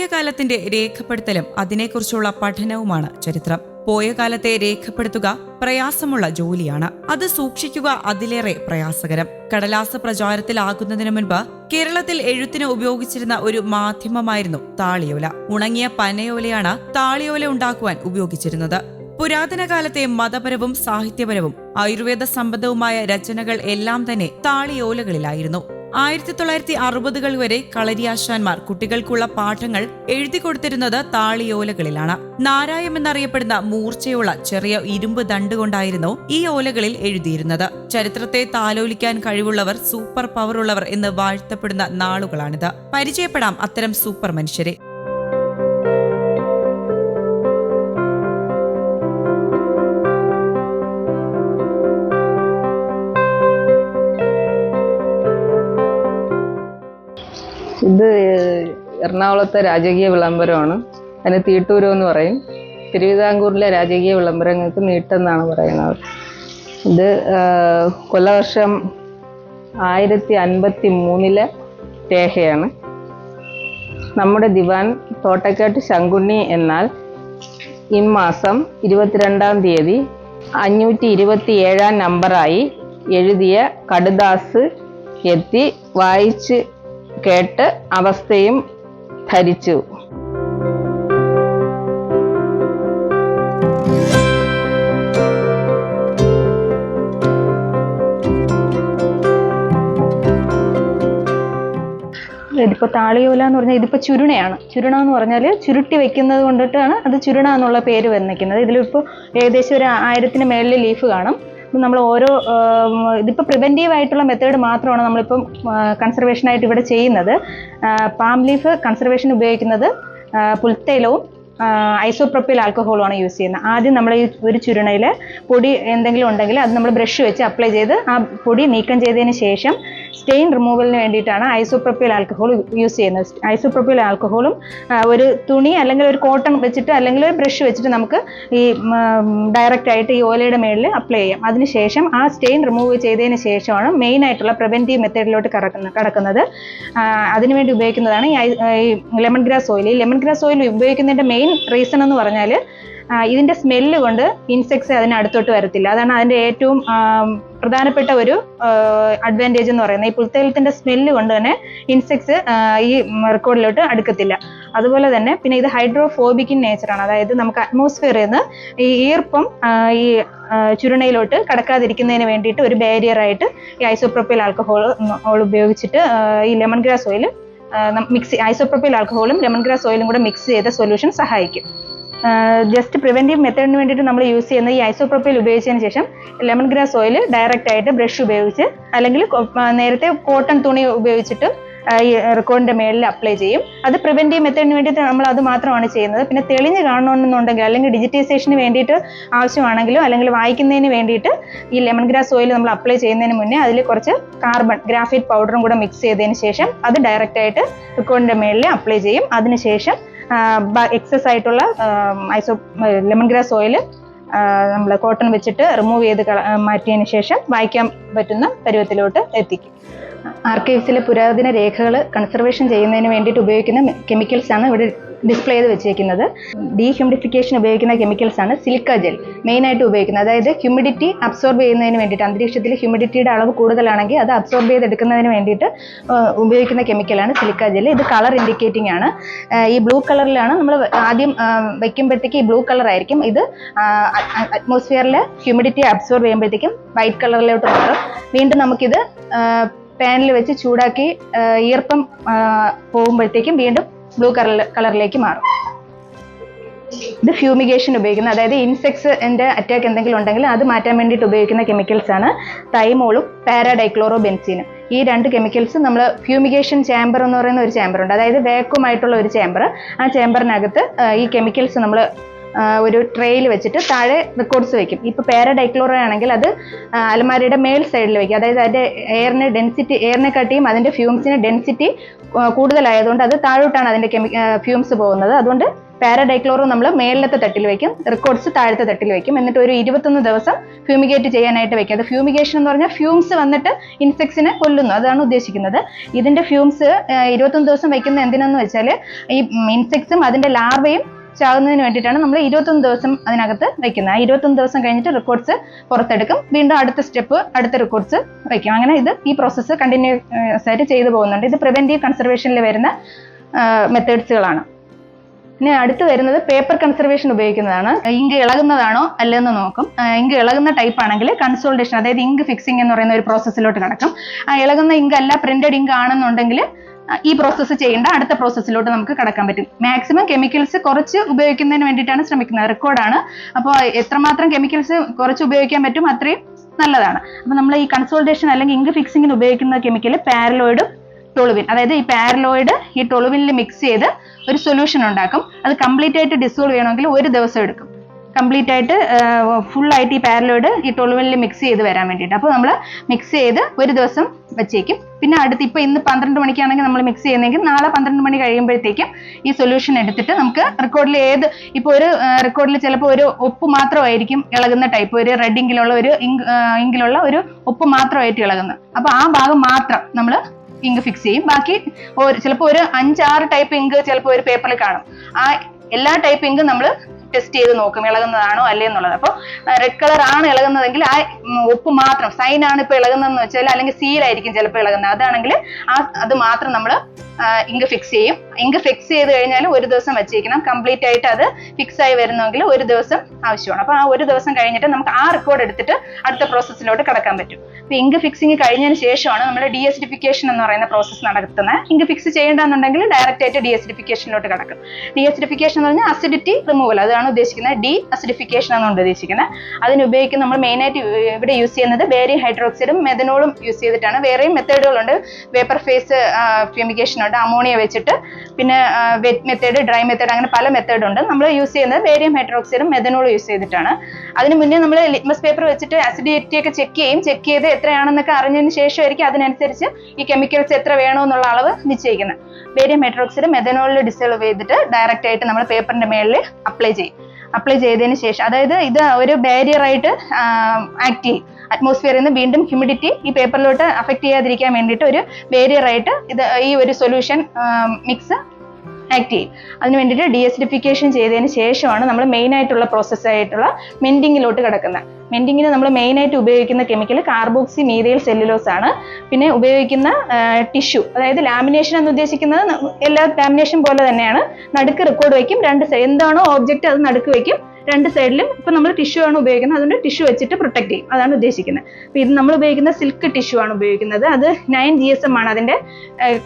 പോയ കാലത്തിന്റെ രേഖപ്പെടുത്തലും അതിനെക്കുറിച്ചുള്ള പഠനവുമാണ് ചരിത്രം. പോയ കാലത്തെ രേഖപ്പെടുത്തുക പ്രയാസമുള്ള ജോലിയാണ്. അത് സൂക്ഷിക്കുക അതിലേറെ പ്രയാസകരം. കടലാസ പ്രചാരത്തിലാകുന്നതിനു മുൻപ് കേരളത്തിൽ എഴുത്തിന് ഉപയോഗിച്ചിരുന്ന ഒരു മാധ്യമമായിരുന്നു താളിയോല. ഉണങ്ങിയ പനയോലയാണ് താളിയോല ഉണ്ടാക്കുവാൻ ഉപയോഗിച്ചിരുന്നത്. പുരാതന കാലത്തെ മതപരവും സാഹിത്യപരവും ആയുർവേദ സംബന്ധവുമായ രചനകൾ എല്ലാം തന്നെ താളിയോലകളിലായിരുന്നു. ആയിരത്തി തൊള്ളായിരത്തി അറുപതുകൾ വരെ കളരിയാശാന്മാർ കുട്ടികൾക്കുള്ള പാഠങ്ങൾ എഴുതി കൊടുത്തിരുന്നത് താളിയോലകളിലാണ്. നാരായം എന്നറിയപ്പെടുന്ന മൂർച്ചയുള്ള ചെറിയ ഇരുമ്പ് ദണ്ട് കൊണ്ടായിരുന്നു ഈ ഓലകളിൽ എഴുതിയിരുന്നത്. ചരിത്രത്തെ താലോലിക്കാൻ കഴിവുള്ളവർ സൂപ്പർ പവറുള്ളവർ എന്ന് വാഴ്ത്തപ്പെടുന്ന നാളുകളാണിത്. പരിചയപ്പെടാം അത്തരം സൂപ്പർ മനുഷ്യരെ. എറണാകുളത്തെ രാജകീയ വിളംബരമാണ്. അതിന് തീട്ടൂരം എന്ന് പറയും. തിരുവിതാംകൂറിലെ രാജകീയ വിളംബരങ്ങൾക്ക് നീട്ടെന്നാണ് പറയുന്നത്. ഇത് കൊല്ലവർഷം ആയിരത്തി അൻപത്തി മൂന്നിലെ രേഖയാണ്. നമ്മുടെ ദിവാൻ തോട്ടക്കാട്ട് ശങ്കുണ്ണി എന്നാൽ ഇമ്മാസം ഇരുപത്തിരണ്ടാം തീയതി അഞ്ഞൂറ്റി ഇരുപത്തി ഏഴാം നമ്പറായി എഴുതിയ കടുദാസ് എത്തി വായിച്ച് കേട്ട് അവസ്ഥയും ധരിച്ചു. ഇതിപ്പോൾ താളിയോല എന്ന് പറഞ്ഞാൽ ഇതിപ്പോ ചുരുണയാണ്. ചുരുണ എന്ന് പറഞ്ഞാൽ ചുരുട്ടി വെക്കുന്നത് കൊണ്ടിട്ടാണ് അത് ചുരുണ എന്നുള്ള പേര് വന്നിരിക്കുന്നത്. ഇതിലിപ്പോൾ ഏകദേശം ഒരു ആയിരത്തിന് മേളിൽ ലീഫ് കാണും. നമ്മൾ ഓരോ ഇതിപ്പോൾ പ്രിവെന്റീവ് ആയിട്ടുള്ള മെത്തേഡ് മാത്രമാണ് നമ്മളിപ്പം കൺസർവേഷനായിട്ട് ഇവിടെ ചെയ്യുന്നത്. പാം ലീഫ് കൺസർവേഷൻ ഉപയോഗിക്കുന്നത് പുൽത്തൈലവും ഐസോപ്രോപ്പിൽ ആൽക്കഹോളുമാണ് യൂസ് ചെയ്യുന്നത്. ആദ്യം നമ്മൾ ഈ ഒരു ചുരുണയിൽ പൊടി എന്തെങ്കിലും ഉണ്ടെങ്കിൽ അത് നമ്മൾ ബ്രഷ് വെച്ച് അപ്ലൈ ചെയ്ത് ആ പൊടി നീക്കം ചെയ്തതിന് ശേഷം സ്റ്റെയിൻ റിമൂവലിന് വേണ്ടിയിട്ടാണ് ഐസോപ്രോപ്പിൽ ആൽക്കഹോൾ യൂസ് ചെയ്യുന്നത്. ഐസോപ്രോപ്പിൽ ആൽക്കഹോളും ഒരു തുണി അല്ലെങ്കിൽ ഒരു കോട്ടൺ വെച്ചിട്ട് അല്ലെങ്കിൽ ഒരു ബ്രഷ് വെച്ചിട്ട് നമുക്ക് ഈ ഡയറക്റ്റ് ആയിട്ട് ഈ ഓലയുടെ മേളിൽ അപ്ലൈ ചെയ്യാം. അതിനുശേഷം ആ സ്റ്റെയിൻ റിമൂവ് ചെയ്തതിന് ശേഷമാണ് മെയിൻ ആയിട്ടുള്ള പ്രിവെന്റീവ് മെത്തേഡിലോട്ട് കടക്കുന്ന കടക്കുന്നത്. അതിനുവേണ്ടി ഉപയോഗിക്കുന്നതാണ് ഈ ലെമൺ ഗ്രാസ് ഓയിൽ ഈ ലെമൺ ഗ്രാസ് ഓയിൽ ഉപയോഗിക്കുന്നതിന്റെ മെയിൻ റീസൺ എന്ന് പറഞ്ഞാൽ ഇതിന്റെ സ്മെല്ല് കൊണ്ട് ഇൻസെക്ട്സ് അതിന് അടുത്തോട്ട് വരത്തില്ല. അതാണ് അതിന്റെ ഏറ്റവും പ്രധാനപ്പെട്ട ഒരു അഡ്വാന്റേജ് എന്ന് പറയുന്നത്. ഈ പുൽത്തേലത്തിന്റെ സ്മെല്ല് കൊണ്ട് തന്നെ ഇൻസെക്ട്സ് ഈ റെക്കോർഡിലോട്ട് അടുക്കത്തില്ല. അതുപോലെ തന്നെ പിന്നെ ഇത് ഹൈഡ്രോഫോബിക് ഇൻ നേച്ചറാണ് അതായത് നമുക്ക് അറ്റ്മോസ്ഫിയറിൽ നിന്ന് ഈ ഈർപ്പം ഈ ചുരുണയിലോട്ട് കടക്കാതിരിക്കുന്നതിന് വേണ്ടിയിട്ട് ഒരു ബാരിയർ ആയിട്ട് ഈ ഐസോപ്രോപ്പിൽ ആൽക്കഹോൾ ഉപയോഗിച്ചിട്ട് ഈ lemon grass oil mix isopropyl ആൽക്കഹോളും lemon grass ഓയിലും കൂടെ മിക്സ് ചെയ്ത സൊല്യൂഷൻ സഹായിക്കും. ജസ്റ്റ് പ്രിവെന്റീവ് മെത്തേഡിന് വേണ്ടിയിട്ട് നമ്മൾ യൂസ് ചെയ്യുന്ന ഈ ഐസോപ്രോപ്പിൽ ഉപയോഗിച്ചതിന് ശേഷം ലെമൺ ഗ്രാസ് ഓയിൽ ഡയറക്റ്റ് ആയിട്ട് ബ്രഷ് ഉപയോഗിച്ച് അല്ലെങ്കിൽ നേരത്തെ കോട്ടൺ തുണി ഉപയോഗിച്ചിട്ട് ഈ റെക്കോർഡിന്റെ മേളിൽ അപ്ലൈ ചെയ്യും. അത് പ്രിവെന്റീവ് മെത്തേഡിന് വേണ്ടിയിട്ട് നമ്മൾ അത് മാത്രമാണ് ചെയ്യുന്നത്. പിന്നെ തെളിഞ്ഞ് കാണണമെന്നുണ്ടെങ്കിൽ അല്ലെങ്കിൽ ഡിജിറ്റൈസേഷന് വേണ്ടിയിട്ട് ആവശ്യമാണെങ്കിലും അല്ലെങ്കിൽ വായിക്കുന്നതിന് വേണ്ടിയിട്ട് ഈ ലെമൺ ഗ്രാസ് ഓയിൽ നമ്മൾ അപ്ലൈ ചെയ്യുന്നതിന് മുന്നേ അതിൽ കുറച്ച് കാർബൺ ഗ്രാഫൈറ്റ് പൗഡറും കൂടെ മിക്സ് ചെയ്തതിന് ശേഷം അത് ഡയറക്റ്റ് ആയിട്ട് റെക്കോർഡിന്റെ മേളിൽ അപ്ലൈ ചെയ്യും. അതിനുശേഷം എക്സസ് ആയിട്ടുള്ള ഐസോ ലെമൺ ഗ്രാസ് ഓയിൽ നമ്മൾ കോട്ടൺ വെച്ചിട്ട് റിമൂവ് ചെയ്ത് മാറ്റിയതിനു ശേഷം വായിക്കാൻ പറ്റുന്ന പരുവത്തിലോട്ട് എത്തിക്കും. ആർക്കൈവ്സിലെ പുരാതന രേഖകൾ കൺസർവേഷൻ ചെയ്യുന്നതിന് വേണ്ടിയിട്ട് ഉപയോഗിക്കുന്ന കെമിക്കൽസ് ആണ് ഇവിടെ ഡിസ്പ്ലേ ചെയ്ത് വെച്ചേക്കുന്നത്. ഡീഹ്യൂമിഡിഫിക്കേഷൻ ഉപയോഗിക്കുന്ന കെമിക്കൽസ് ആണ് സിലിക്ക ജെൽ മെയിൻ ആയിട്ട് ഉപയോഗിക്കുന്നത്. അതായത് ഹ്യൂമിഡിറ്റി അബ്സോർബ് ചെയ്യുന്നതിന് വേണ്ടിയിട്ട് അന്തരീക്ഷത്തിൽ ഹ്യൂമിഡിറ്റിയുടെ അളവ് കൂടുതലാണെങ്കിൽ അത് അബ്സോർബ് ചെയ്തെടുക്കുന്നതിന് വേണ്ടിയിട്ട് ഉപയോഗിക്കുന്ന കെമിക്കലാണ് സിലിക്ക ജെൽ ഇത് കളർ ഇൻഡിക്കേറ്റിംഗ് ആണ്. ഈ ബ്ലൂ കളറിലാണ് നമ്മൾ ആദ്യം വയ്ക്കുമ്പോഴത്തേക്ക് ഈ ബ്ലൂ കളർ ആയിരിക്കും. ഇത് അറ്റ്മോസ്ഫിയറിൽ ഹ്യൂമിഡിറ്റി അബ്സോർബ് ചെയ്യുമ്പോഴത്തേക്കും വൈറ്റ് കളറിലോട്ട് മാറും. വീണ്ടും നമുക്കിത് പാനിൽ വെച്ച് ചൂടാക്കി ഈർപ്പം പോകുമ്പോഴത്തേക്കും വീണ്ടും ബ്ലൂ കളർ കളറിലേക്ക് മാറും. ഇത് ഫ്യൂമിഗേഷൻ ഉപയോഗിക്കുന്നത്. അതായത് ഇൻസെക്ട്സ് എന്റെ അറ്റാക്ക് എന്തെങ്കിലും ഉണ്ടെങ്കിൽ അത് മാറ്റാൻ വേണ്ടിയിട്ട് ഉപയോഗിക്കുന്ന കെമിക്കൽസ് ആണ് തൈമോളും പാരാഡൈക്ലോറോ ബെൻസീനും ഈ രണ്ട് കെമിക്കൽസ് നമ്മൾ ഫ്യൂമിഗേഷൻ ചാമ്പർ എന്ന് പറയുന്ന ഒരു ചാമ്പർ ഉണ്ട്. അതായത് വേക്കുമായിട്ടുള്ള ഒരു ചാമ്പർ ആ ചാമ്പറിനകത്ത് ഈ കെമിക്കൽസ് നമ്മൾ ഒരു ട്രെയിൽ വെച്ചിട്ട് താഴെ റെക്കോർഡ്സ് വെക്കും. ഇപ്പോൾ പാരഡൈക്ലോറ ആണെങ്കിൽ അത് അലമാരയുടെ മേൽ സൈഡിൽ വെക്കും. അതായത് അതിന്റെ എയറിന് ഡെൻസിറ്റി എയറിനെ കാട്ടിയും അതിന്റെ ഫ്യൂംസിന് ഡെൻസിറ്റി കൂടുതലായതുകൊണ്ട് അത് താഴോട്ടാണ് അതിന്റെ കെമി ഫ്യൂംസ് പോകുന്നത്. അതുകൊണ്ട് പാരഡൈക്ലോറോ നമ്മൾ മേലത്തെ തട്ടിൽ വെക്കും റെക്കോർഡ്സ് താഴത്തെ തട്ടിൽ വെക്കും. എന്നിട്ട് ഒരു ഇരുപത്തൊന്ന് ദിവസം ഫ്യൂമിഗേറ്റ് ചെയ്യാനായിട്ട് വെക്കും. അത് ഫ്യൂമിഗേഷൻ എന്ന് പറഞ്ഞാൽ ഫ്യൂംസ് വന്നിട്ട് ഇൻസെക്ട്സിനെ കൊല്ലുന്നു. അതാണ് ഉദ്ദേശിക്കുന്നത്. ഇതിന്റെ ഫ്യൂംസ് ഇരുപത്തൊന്ന് ദിവസം വെക്കുന്ന എന്തിനാന്ന് വെച്ചാൽ ഈ ഇൻസെക്ട്സും അതിന്റെ ലാർവയും ചാകുന്നതിന് വേണ്ടിയിട്ടാണ് നമ്മൾ ഇരുപത്തൊന്ന് ദിവസം അതിനകത്ത് വെക്കുന്നത്. ആ ഇരുപത്തൊന്ന് ദിവസം കഴിഞ്ഞിട്ട് റെക്കോർഡ്സ് പുറത്തെടുക്കും. വീണ്ടും അടുത്ത സ്റ്റെപ്പ് അടുത്ത റെക്കോർഡ്സ് വയ്ക്കും അങ്ങനെ ഇത് ഈ പ്രോസസ്സ് കണ്ടിന്യൂസ് ആയിട്ട് ചെയ്തു പോകുന്നുണ്ട്. ഇത് പ്രിവെന്റീവ് കൺസർവേഷനിൽ വരുന്ന മെത്തേഡ്സുകളാണ് പിന്നെ അടുത്ത് വരുന്നത് പേപ്പർ കൺസർവേഷൻ ഉപയോഗിക്കുന്നതാണ്. ഇങ്ക് ഇളകുന്നതാണോ അല്ലെന്ന് നോക്കും. ഇങ്ക് ഇളകുന്ന ടൈപ്പ് ആണെങ്കിൽ കൺസോൾട്ടേഷൻ അതായത് ഇങ്ക് ഫിക്സിംഗ് എന്ന് പറയുന്ന ഒരു പ്രോസസ്സിലോട്ട് കടക്കും. ആ ഇളകുന്ന ഇങ്ക് അല്ല പ്രിന്റഡ് ഇങ്ക് ആണെന്നുണ്ടെങ്കിൽ ഈ പ്രോസസ്സ് ചെയ്യേണ്ട അടുത്ത പ്രോസസ്സിലോട്ട് നമുക്ക് കടക്കാൻ പറ്റും. മാക്സിമം കെമിക്കൽസ് കുറച്ച് ഉപയോഗിക്കുന്നതിന് വേണ്ടിയിട്ടാണ് ശ്രമിക്കുന്നത്. റെക്കോർഡാണ് അപ്പോൾ എത്രമാത്രം കെമിക്കൽസ് കുറച്ച് ഉപയോഗിക്കാൻ പറ്റും അത്രയും നല്ലതാണ്. അപ്പോൾ നമ്മൾ ഈ കൺസോൾട്ടേഷൻ അല്ലെങ്കിൽ ഇങ്ക് ഫിക്സിങ്ങിന് ഉപയോഗിക്കുന്ന കെമിക്കൽ പാരലോയിഡും ടൊളുവിൻ അതായത് ഈ പാരലോയിഡ് ഈ ടൊളുവിനിൽ മിക്സ് ചെയ്ത് ഒരു സൊല്യൂഷൻ ഉണ്ടാക്കും. അത് കംപ്ലീറ്റ് ആയിട്ട് ഡിസോൾവ് ചെയ്യണമെങ്കിൽ ഒരു ദിവസം എടുക്കും. കംപ്ലീറ്റ് ആയിട്ട് ഫുൾ ആയിട്ട് ഈ പാരലോയിഡ് ഈ ടൊളുവിനിൽ മിക്സ് ചെയ്ത് വരാൻ വേണ്ടിയിട്ട്. അപ്പോൾ നമ്മൾ മിക്സ് ചെയ്ത് ഒരു ദിവസം വെച്ചേക്കും. പിന്നെ അടുത്ത് ഇപ്പോൾ ഇന്ന് പന്ത്രണ്ട് മണിക്കാണെങ്കിൽ നമ്മൾ മിക്സ് ചെയ്യുന്നെങ്കിൽ നാളെ പന്ത്രണ്ട് മണി കഴിയുമ്പോഴത്തേക്കും ഈ സൊല്യൂഷൻ എടുത്തിട്ട് നമുക്ക് റെക്കോർഡിൽ ഏത് ഇപ്പോൾ ഒരു റെക്കോർഡിൽ ചിലപ്പോൾ ഒരു ഉപ്പ് മാത്രമായിരിക്കും ഇളകുന്ന ടൈപ്പ് ഒരു റെഡ് ഇങ്കിലുള്ള ഒരു ഇങ്ക് ഇങ്കിലുള്ള ഒരു ഉപ്പ് മാത്രമായിട്ട് ഇളകുന്നത്. അപ്പോൾ ആ ഭാഗം മാത്രം നമ്മൾ ഇങ്ക് ഫിക്സ് ചെയ്യും. ബാക്കി ചിലപ്പോൾ ഒരു അഞ്ചാറ് ടൈപ്പ് ഇങ്ക് ചിലപ്പോൾ ഒരു പേപ്പറിൽ കാണും. ആ എല്ലാ ടൈപ്പ് ഇങ്കും നമ്മൾ ടെസ്റ്റ് ചെയ്ത് നോക്കും ഇളകുന്നതാണോ അല്ലേ എന്നുള്ളത് അപ്പോൾ റെഡ് കളർ ആണ് ഇളകുന്നതെങ്കിൽ ആ ഉപ്പ് മാത്രം സൈൻ ആണ് ഇപ്പോൾ ഇളകുന്നതെന്ന് വെച്ചാൽ അല്ലെങ്കിൽ സീലായിരിക്കും ചിലപ്പോൾ ഇളകുന്നത്. അതാണെങ്കിൽ ആ അത് മാത്രം നമ്മൾ ഇങ്ക് ഫിക്സ് ചെയ്യും. ഇങ്ക് ഫിക്സ് ചെയ്ത് കഴിഞ്ഞാൽ ഒരു ദിവസം വെച്ചിരിക്കണം കംപ്ലീറ്റ് ആയിട്ട് അത് ഫിക്സ് ആയി വരുന്നെങ്കിൽ ഒരു ദിവസം ആവശ്യമാണ്. അപ്പോൾ ആ ഒരു ദിവസം കഴിഞ്ഞിട്ട് നമുക്ക് ആ റെക്കോർഡ് എടുത്തിട്ട് അടുത്ത പ്രോസസ്സിലോട്ട് കടക്കാൻ പറ്റും. അപ്പോൾ ഇങ്ക് ഫിക്സിങ് കഴിഞ്ഞതിന് ശേഷമാണ് നമ്മൾ ഡി എസിഡിഫിക്കേഷൻ എന്ന് പറയുന്ന പ്രോസസ്സ് നടത്തുന്നത്. ഇങ്ക് ഫിക്സ് ചെയ്യേണ്ടെന്നുണ്ടെങ്കിൽ ഡയറക്റ്റ് ആയിട്ട് ഡി എസിഡിഫിക്കേഷനിലോട്ട് കടക്കും. ഡി എസിഡിഫിക്കേഷൻ എന്ന് പറഞ്ഞാൽ അസിഡിറ്റി റിമൂവൽ അതാണ് ഉദ്ദേശിക്കുന്നത് ഡി അസിഡിഫിക്കേഷൻ എന്നാണ് ഉദ്ദേശിക്കുന്നത്. അതിന് ഉപയോഗിക്കുന്ന നമ്മൾ മെയിനായിട്ട് ഇവിടെ യൂസ് ചെയ്യുന്നത് ബേരിയം ഹൈഡ്രോക്സൈഡും മെഥനോളും യൂസ് ചെയ്തിട്ടാണ്. വേറെയും മെത്തേഡുകളുണ്ട് വേപ്പർ ഫേസ് ഫ്യൂമിഗേഷൻ ഉണ്ട് അമോണിയ വെച്ചിട്ട്. പിന്നെ വെറ്റ് മെത്തേഡ് ഡ്രൈ മെത്തേഡ് അങ്ങനെ പല മെത്തേഡ് ഉണ്ട്. നമ്മൾ യൂസ് ചെയ്യുന്നത് ബേരിയം ഹൈഡ്രോക്സൈഡും മെഥനോളും യൂസ് ചെയ്തിട്ടാണ്. അതിന് മുന്നേ നമ്മൾ ലിറ്റ്മസ് പേപ്പർ വെച്ചിട്ട് അസിഡിറ്റി ഒക്കെ ചെക്ക് ചെയ്യും. ചെക്ക് ചെയ്ത് എത്രയാണെന്നൊക്കെ അറിഞ്ഞതിന് ശേഷമായിരിക്കും അതിനനുസരിച്ച് ഈ കെമിക്കൽസ് എത്ര വേണമെന്നുള്ള അളവ് നിശ്ചയിക്കുന്നത്. ബേരിയം ഹൈഡ്രോക്സൈഡ് മെഥനോളിൽ ഡിസോൾവ് ചെയ്തിട്ട് ഡയറക്റ്റ് ആയിട്ട് നമ്മൾ പേപ്പറിന്റെ മേളിൽ അപ്ലൈ ചെയ്യും. അപ്ലൈ ചെയ്തതിന് ശേഷം. അതായത് ഇത് ഒരു ബാരിയർ ആയിട്ട് ആക്ട് ചെയ്യും. അറ്റ്മോസ്ഫിയറിൽ നിന്ന് വീണ്ടും ഹ്യൂമിഡിറ്റി ഈ പേപ്പറിലോട്ട് അഫക്റ്റ് ചെയ്യാതിരിക്കാൻ വേണ്ടിയിട്ട് ഒരു ബാരിയർ ആയിട്ട് ഇത് ഈ ഒരു സൊല്യൂഷൻ മിക്സ് ആക്ട് ചെയ്യും. അതിന് വേണ്ടിയിട്ട് ഡിഎസിഡിഫിക്കേഷൻ ചെയ്തതിന് ശേഷമാണ് നമ്മൾ മെയിൻ ആയിട്ടുള്ള പ്രോസസ്സ് ആയിട്ടുള്ള മെൻഡിങ്ങിലോട്ട് കിടക്കുന്നത്. മെൻഡിങ്ങിന് നമ്മൾ മെയിൻ ആയിട്ട് ഉപയോഗിക്കുന്ന കെമിക്കൽ കാർബോക്സി മീതയിൽ സെല്ലുലോസ് ആണ്. പിന്നെ ഉപയോഗിക്കുന്ന ടിഷ്യൂ അതായത് ലാമിനേഷൻ എന്ന് ഉദ്ദേശിക്കുന്നത് എല്ലാ ലാമിനേഷൻ പോലെ തന്നെയാണ്. നടുക്ക് റെക്കോർഡ് വയ്ക്കും. രണ്ട് എന്താണോ ഓബ്ജക്റ്റ് അത് നടുക്ക് വയ്ക്കും. രണ്ട് സൈഡിലും ഇപ്പൊ നമ്മൾ ടിഷ്യൂ ആണ് ഉപയോഗിക്കുന്നത്. അതുകൊണ്ട് ടിഷ്യൂ വെച്ചിട്ട് പ്രൊട്ടക്ട് ചെയ്യും. അതാണ് ഉദ്ദേശിക്കുന്നത്. അപ്പൊ ഇത് നമ്മൾ ഉപയോഗിക്കുന്ന സിൽക്ക് ടിഷ്യൂ ആണ് ഉപയോഗിക്കുന്നത്. അത് നയൻ ജി എസ് എം ആണ് അതിന്റെ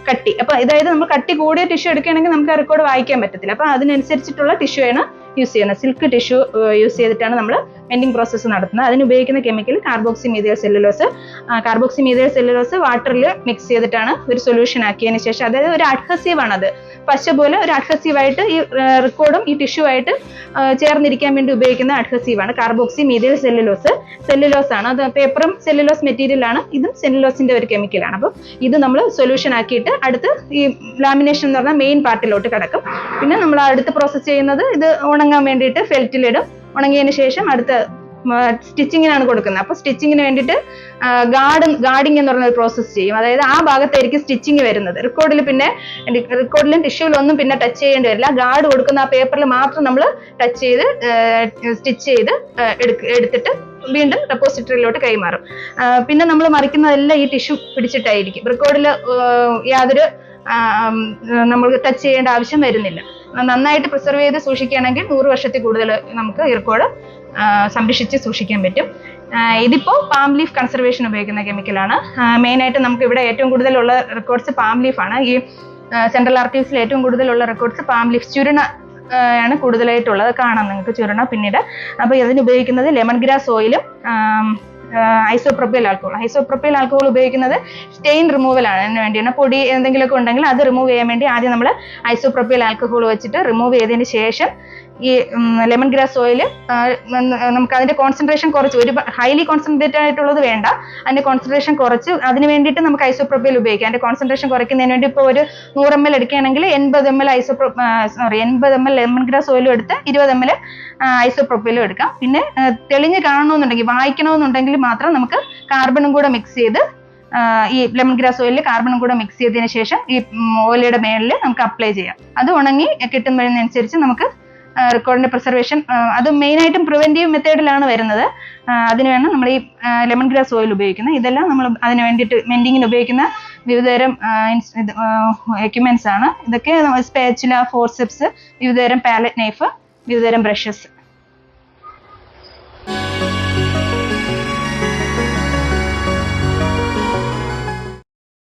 കട്ടി. അപ്പൊ അതായത് നമ്മൾ കട്ടി കൂടിയ ടിഷ്യൂ എടുക്കുകയാണെങ്കിൽ നമുക്ക് ആ റെക്കോർഡ് വായിക്കാൻ പറ്റത്തില്ല. അപ്പൊ അതിനനുസരിച്ചിട്ടുള്ള ടിഷ്യൂ ആണ് യൂസ് ചെയ്യുന്നത്. സിൽക്ക് ടിഷ്യൂ യൂസ് ചെയ്തിട്ടാണ് നമ്മൾ വെൻഡിങ് പ്രോസസ്സ് നടത്തുന്നത്. അതിന് ഉപയോഗിക്കുന്ന chemical carboxy methyl cellulose carboxy methyl cellulose വാട്ടറിൽ മിക്സ് ചെയ്തിട്ടാണ് ഒരു സൊല്യൂഷൻ ആക്കിയതിന് ശേഷം. അതായത് ഒരു അഡ്ഹസീവ് ആണ് അത് പശ പോലെ ഒരു അഡ്ഹസീവ് ആയിട്ട് ഈ റെക്കോർഡും ഈ ടിഷ്യൂ ആയിട്ട് ചേർന്നിരിക്കാൻ വേണ്ടി ഉപയോഗിക്കുന്ന അഡ്ഹസീവ് ആണ്. കാർബോക്സി മീതയിൽ സെല്ലുലോസ് സെല്ലുലോസ് ആണ്. അത് പേപ്പറും സെല്ലുലോസ് മെറ്റീരിയൽ ആണ്. ഇതും സെല്ലുലോസിന്റെ ഒരു കെമിക്കലാണ് അപ്പം ഇത് നമ്മൾ സൊല്യൂഷൻ ആക്കിയിട്ട് അടുത്ത് ഈ ലാമിനേഷൻ എന്ന് പറഞ്ഞാൽ മെയിൻ പാർട്ടിലോട്ട് കിടക്കും. പിന്നെ നമ്മൾ അടുത്ത് പ്രോസസ്സ് ചെയ്യുന്നത് ഇത് ഉണങ്ങാൻ വേണ്ടിയിട്ട് ഫെൽറ്റിലിടും ഉണങ്ങിയതിന് ശേഷം അടുത്ത സ്റ്റിച്ചിങ്ങിനാണ് കൊടുക്കുന്നത്. അപ്പോൾ സ്റ്റിച്ചിങ്ങിന് വേണ്ടിയിട്ട് ഗാർഡ് ഗാർഡിങ് എന്ന് പറഞ്ഞ ഒരു പ്രോസസ്സ് ചെയ്യും. അതായത് ആ ഭാഗത്തായിരിക്കും സ്റ്റിച്ചിങ് വരുന്നത്. റെക്കോർഡിൽ പിന്നെ റെക്കോർഡിലും ടിഷ്യൂവിലും ഒന്നും പിന്നെ ടച്ച് ചെയ്യേണ്ടി വരില്ല. ഗാർഡ് കൊടുക്കുന്ന ആ പേപ്പറിൽ മാത്രം നമ്മൾ ടച്ച് ചെയ്ത് സ്റ്റിച്ച് ചെയ്ത് എടുത്തിട്ട് വീണ്ടും റെപ്പോസിറ്ററിയിലോട്ട് കൈമാറും. പിന്നെ നമ്മൾ മറിക്കുന്നതെല്ലാം ഈ ടിഷ്യൂ പിടിച്ചിട്ടായിരിക്കും. റെക്കോർഡിൽ യാതൊരു നമ്മൾ ടച്ച് ചെയ്യേണ്ട ആവശ്യം വരുന്നില്ല. നന്നായിട്ട് പ്രിസർവ് ചെയ്ത് സൂക്ഷിക്കുകയാണെങ്കിൽ നൂറ് വർഷത്തിൽ കൂടുതൽ നമുക്ക് ഈ റെക്കോർഡ് സംരക്ഷിച്ച് സൂക്ഷിക്കാൻ പറ്റും. ഇതിപ്പോൾ ഇതിപ്പോ പാം ലീഫ് കൺസർവേഷൻ ഉപയോഗിക്കുന്ന കെമിക്കലാണ് മെയിൻ ആയിട്ട് നമുക്ക് ഇവിടെ ഏറ്റവും കൂടുതലുള്ള റെക്കോർഡ്സ് പാം ആണ്. ഈ സെൻട്രൽ ആർക്കീവ്സിൽ ഏറ്റവും കൂടുതലുള്ള റെക്കോർഡ്സ് പാം ലീഫ് ചുരുണ ആണ് കൂടുതലായിട്ടുള്ളത്. കാണാം നിങ്ങൾക്ക് ചുരുണ പിന്നീട്. അപ്പോൾ ഇതിന് ഉപയോഗിക്കുന്നത് ലെമൺ ഗ്രാസ് ഓയിലും ഐസോപ്രൊപ്പൈൽ ആൽക്കഹോൾ ഐസോപ്രൊപ്പൈൽ ആൽക്കഹോൾ ഉപയോഗിക്കുന്നത് സ്റ്റെയിൻ റിമൂവൽ ആണ്. അതിന് വേണ്ടിയാണ് പൊടി എന്തെങ്കിലുമൊക്കെ ഉണ്ടെങ്കിൽ അത് റിമൂവ് ചെയ്യാൻ വേണ്ടി ആദ്യം നമ്മൾ ഐസോപ്രൊപ്പൈൽ ആൽക്കഹോൾ വെച്ചിട്ട് റിമൂവ് ചെയ്തതിന് ശേഷം ഈ ലെമൺ ഗ്രാസ് ഓയിൽ നമുക്ക് അതിന്റെ കോൺസെൻട്രേഷൻ കുറച്ച് ഒരു ഹൈലി കോൺസെൻട്രേറ്റഡ് ആയിട്ടുള്ളത് വേണ്ട. അതിന്റെ കോൺസെൻട്രേഷൻ കുറച്ച് അതിന് വേണ്ടിയിട്ട് നമുക്ക് ഐസോപ്രൊപ്പൈൽ ഉപയോഗിക്കാം. അതിന്റെ കോൺസെൻട്രേഷൻ കുറയ്ക്കുന്നതിന് വേണ്ടി ഇപ്പോൾ ഒരു നൂറ് എം എൽ എടുക്കുകയാണെങ്കിൽ എൺപത് എം എൽ ഐസോപ്രോ സോറി എൺപത് എം എൽ ലെമൺ ഗ്രാസ് ഓയിലും എടുത്ത് ഇരുപത് എം എൽ ഐസോപ്രൊപ്പൈലും എടുക്കാം. പിന്നെ തെളിഞ്ഞു കാണണമെന്നുണ്ടെങ്കിൽ വായിക്കണമെന്നുണ്ടെങ്കിൽ മാത്രം നമുക്ക് കാർബണും കൂടെ മിക്സ് ചെയ്ത് ഈ ലെമൺ ഗ്രാസ് ഓയിലിൽ കാർബണും കൂടെ മിക്സ് ചെയ്തതിന് ശേഷം ഈ ഓയിലയുടെ മേളിൽ നമുക്ക് അപ്ലൈ ചെയ്യാം. അത് ഉണങ്ങി കിട്ടുന്നതിനനുസരിച്ച് നമുക്ക് റെക്കോർഡിന്റെ പ്രിസർവേഷൻ അത് മെയിനായിട്ടും പ്രിവെന്റീവ് മെത്തേഡിലാണ് വരുന്നത്. അതിനുവേണം നമ്മൾ ഈ ലെമൺ ഗ്രാസ് ഓയിൽ ഉപയോഗിക്കുന്നത് ഇതെല്ലാം നമ്മൾ അതിന് വേണ്ടിയിട്ട് മെൻഡിങ്ങിന് ഉപയോഗിക്കുന്ന വിവിധതരം എക്യുപ്മെന്റ്സ് ആണ്. ഇതൊക്കെ സ്പാച്ചുല ഫോർസെപ്സ് വിവിധതരം പാലറ്റ് നൈഫ് വിവിധതരം ബ്രഷസ്